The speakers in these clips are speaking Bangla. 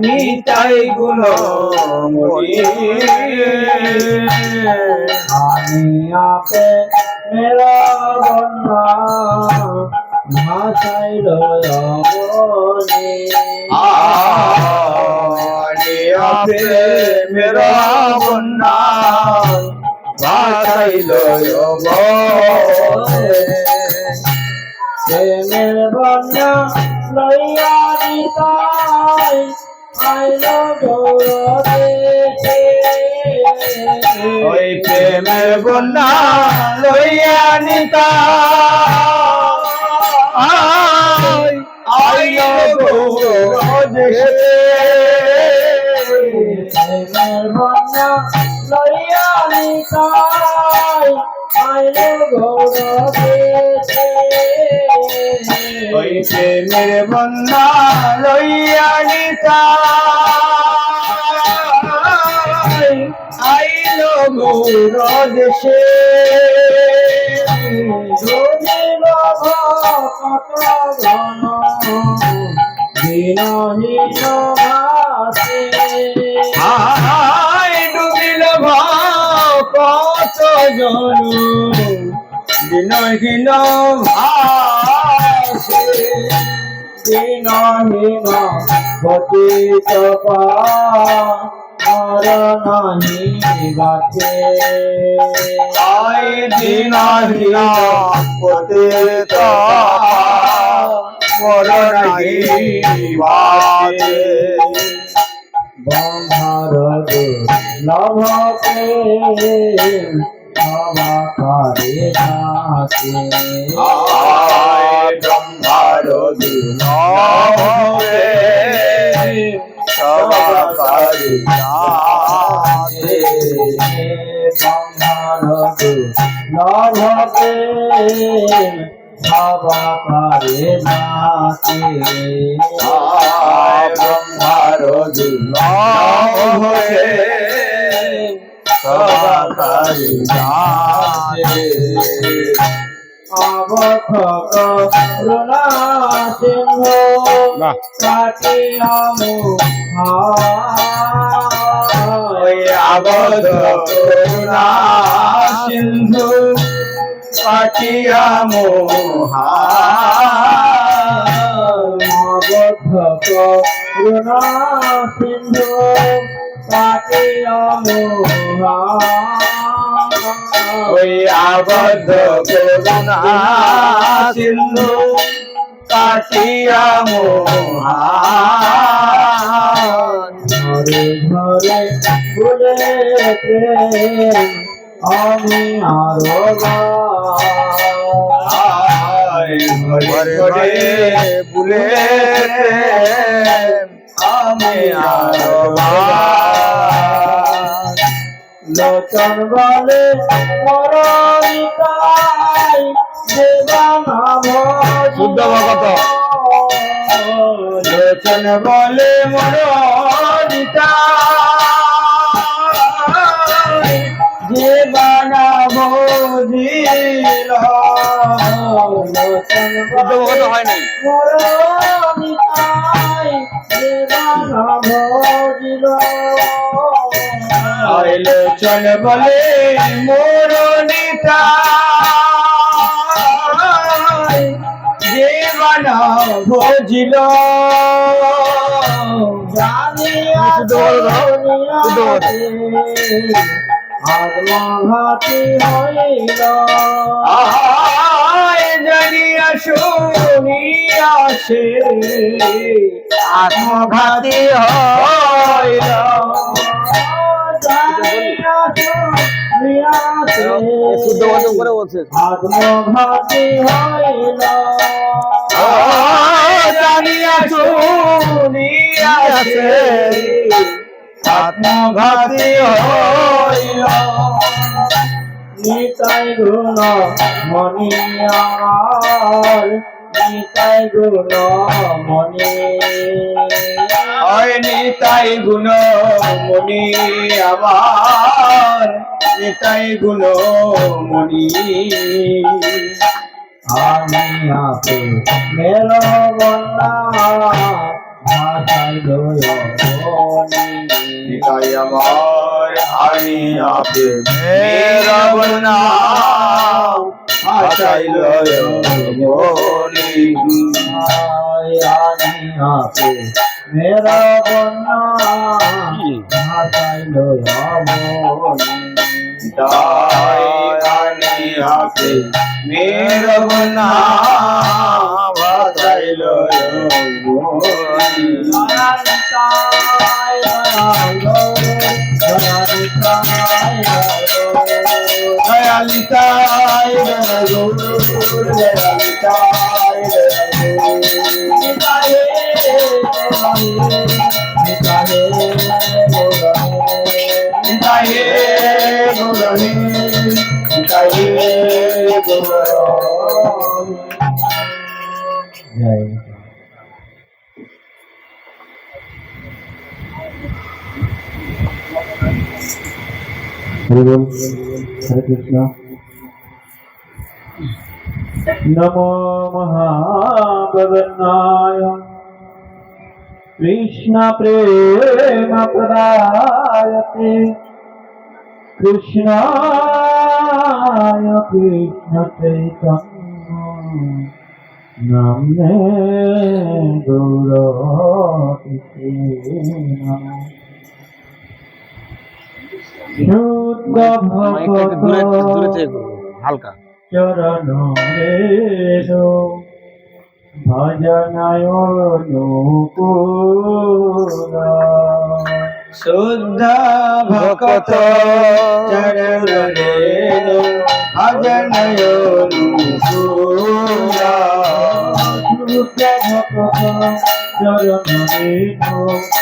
নিতাই গুণ আমি আপে মেরা বন্যা ভাষাই রয়নে আপে মেরা বন্যা ভাসাইল প্রেমের বন্যা লইয়া নিতাই ওই প্রেমের বন্যা লইয়া নিতা। লইয়া নিতাই আইল গৌরবে। ওই প্রেমের বন্যা লইয়া নিতা। আইল গৌর দেশে। রবির কত ঘন দিনহীন ভাসে। আয় ডুবিল ভাও কত জন দিনহীন ভাসে দিনহীন পতিত পার নাহি বাকে আয় দিনহীন পতিত মরণাই বাদে বন্ধার নভকে নাচে আয় হবে সবাকারি নাচে নভকে নবাকারে নাচে আয় ব্রহ্মার দিন হবে সবাকারি নাচে অবথক রুণা সিংহ বাহ। কাটিয়ামু ওই আবদ্ধ করুণা সিন্ধু পাঠিয়া মোহা ওই আবদ্ধ করুণা সিন্ধু কাটিয়া মোহা ঘরে ঘরে ভুলে প্রেম, আমি আরও ঘরে আমি আরও লোচন বলে মরণিতাই দেবানা শুদ্ধ ভগত। লোচন বলে মর যে বানাবো দিল। লোচন ভগত হয় নাই। দেবানা চল বলে মোর নিতা যে বানাবো জানিয়া আত্মঘাতী হইল। আয় জানিয়া শুনিয়া সে আত্মঘাতী হইল। জানিয়া শুনিয়া সে আত্মঘাতী হইল। জানিয়া শুনিয়া সে আত্মঘাতী হইল। নিতাই গুণ মনি আমার নিতাই গুণ মনি হয় নিতাই গুণ মনি আমার। নিতাই গুণ মনি আমি আপে মের বন্যা ভাষাইল মনি নিতাই আমার আমি আপে মেরা বনা আচাইল মনি। আনি আপে মেরা বন্যা ভাষাইল মনি। আনি আপে মেরা বনা আচাইল মনি। দয়ালিতাই গৌর শুদ্ধ মাইকটা একটু দূরে দূরে থেকে ভগত করব, হালকা চরণ রেণু ভজনায় শুদ্ধ ভকত চরণ রেণু ভজনায় শুদ্ধ ভকত চরণ রেণু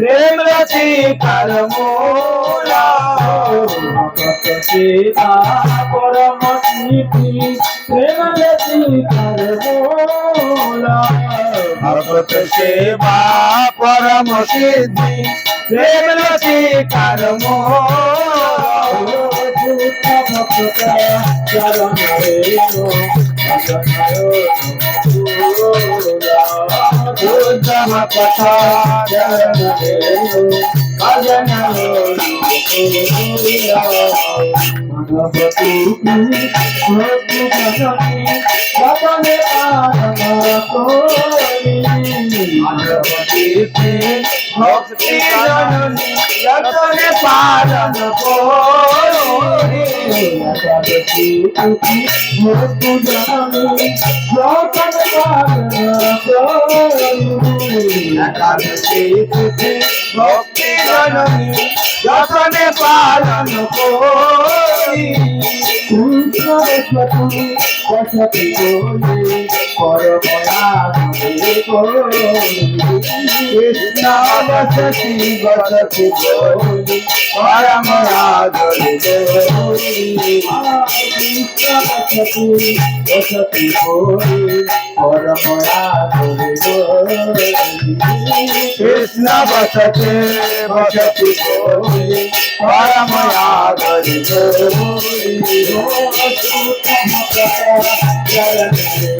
পরম সিদ্ধি প্রেম রতি করমোলা। ভগত সেবা পরম সিদ্ধি প্রেমলতি হরমোরা ভগত সেবা পরম সিদ্ধি প্রেম রেণু বুদ্ধ ভকত চরণ রেণু ভক্তি জননী ভগনে ভগবতী ভক্তি জননী যতনে পালন করি করি সরস্বতী বসতি করে কৃষ্ণ বসতি বসতি গৌরী পরম আদরি গৌরী কৃষ্ণ বসতে বসতি গৌরী পরম আদরি গৌরী দুর্গম কথা চরণে ভজন আমার সবানি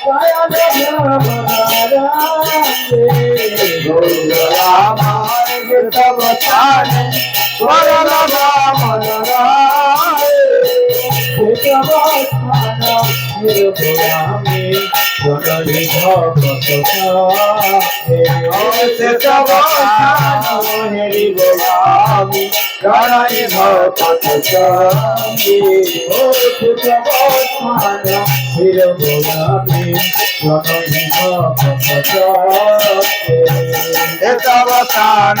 গমন আমার জননী ভগত আমি জননী ভগত গোলাপি জননী ভগত শেষ অবসান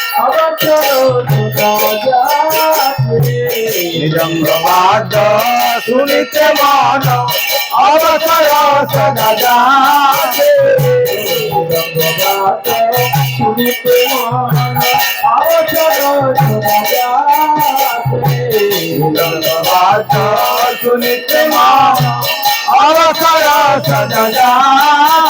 জননী ভগত সঙ্গে উত্তম কথা জয়ন রে ভজন শুনিতে মন অবসর নিরঙ্গবাদ শুনিতে মন অবসর সদা যাতে শুনিতে মন অবসর নিরঙ্গবাদ শুনিতে মন অবসর সদা যাতে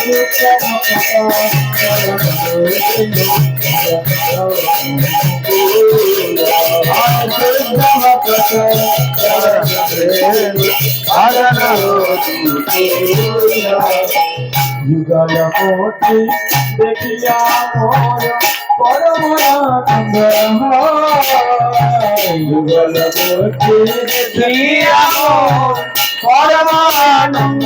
গৌরবিহিত কীর্তন শুনি আনন্দে দয়নাতে যুগল মোটি দেখিয়া মোর পরমানন্দ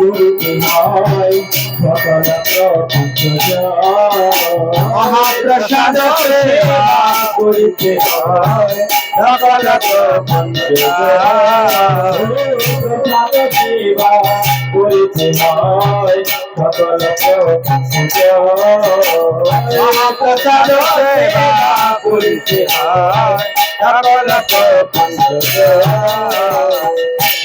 মূর্তি দেখিয়া মোর পরমানন্দ যুগল মূর্তি দেখিয়া পরমানন্দ মহাপ্রসাদ সেবা করিতে হয় সকল মহাপ্রসাদ সেবা করিতে হয় সকল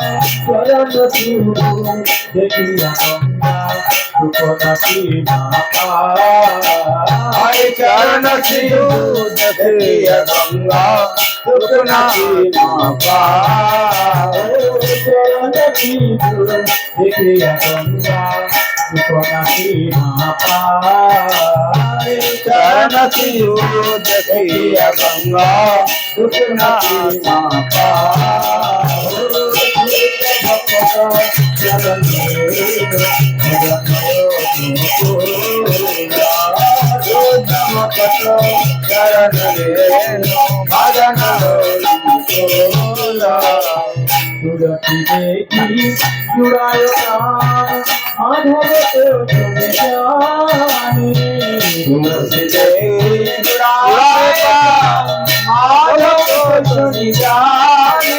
সুপনাথি হরে চরণ শিব দেখিয়া গঙ্গা সুখনা মাপা চরণ শিব দেখিয়া গঙ্গা সুপনাথি চরণ শিব দেখিয়া গঙ্গা সুখনা মাপা চরণ রে ভজন সুরতি দেখি জুড়ায় মাধব তুমি জানি তুলসী দেবী মাধব শুনি জানি তুলসী জুড়ায় মাধব তুমি জানি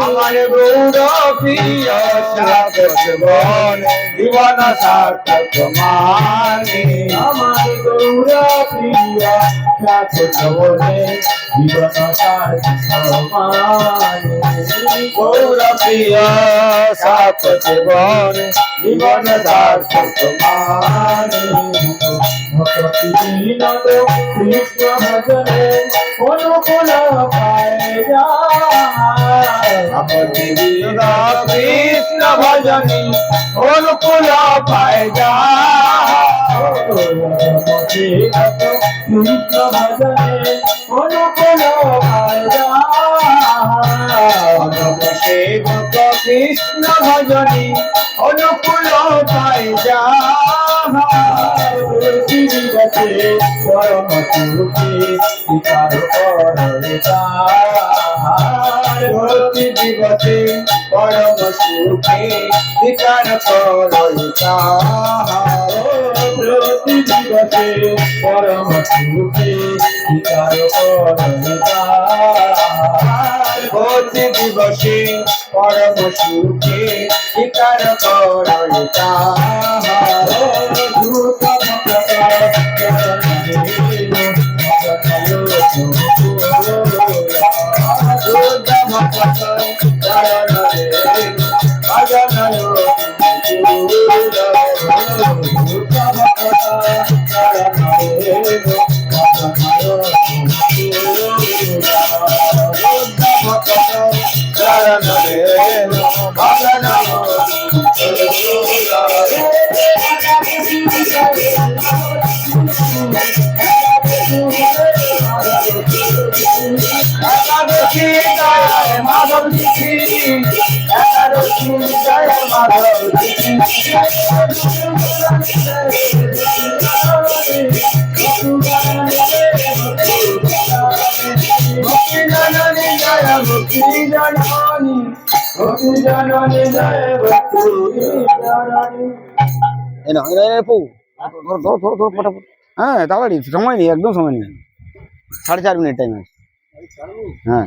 আমার গৌর প্রিয় স্বাগত বন জীবন সার্থক মানে আমার গৌরা প্রিয়া বনে জীবন তার সমানে গৌর প্রিয় সাপতে জীবন সার্থক মানে ভক্তি বিনোদ কৃষ্ণ ভজনে অনুকূল পায় যা। কৃষ্ণ ভজনে অনুকূল পায় যায় সেবক কৃষ্ণ ভজনী অনুকূল পায় যা। পরম সুখে করে প্রতি দিবসে পরম সুখে বিকার করতা প্রতি দিবসে পরম সুখে স্বীকার করে প্রতি দিবসে পরম সুখে বিকার করতা ফটাফট হ্যাঁ তাড়াতাড়ি সময় নেই একদম সময় নেই। সাড়ে চার মিনিট টাইম আছে। হ্যাঁ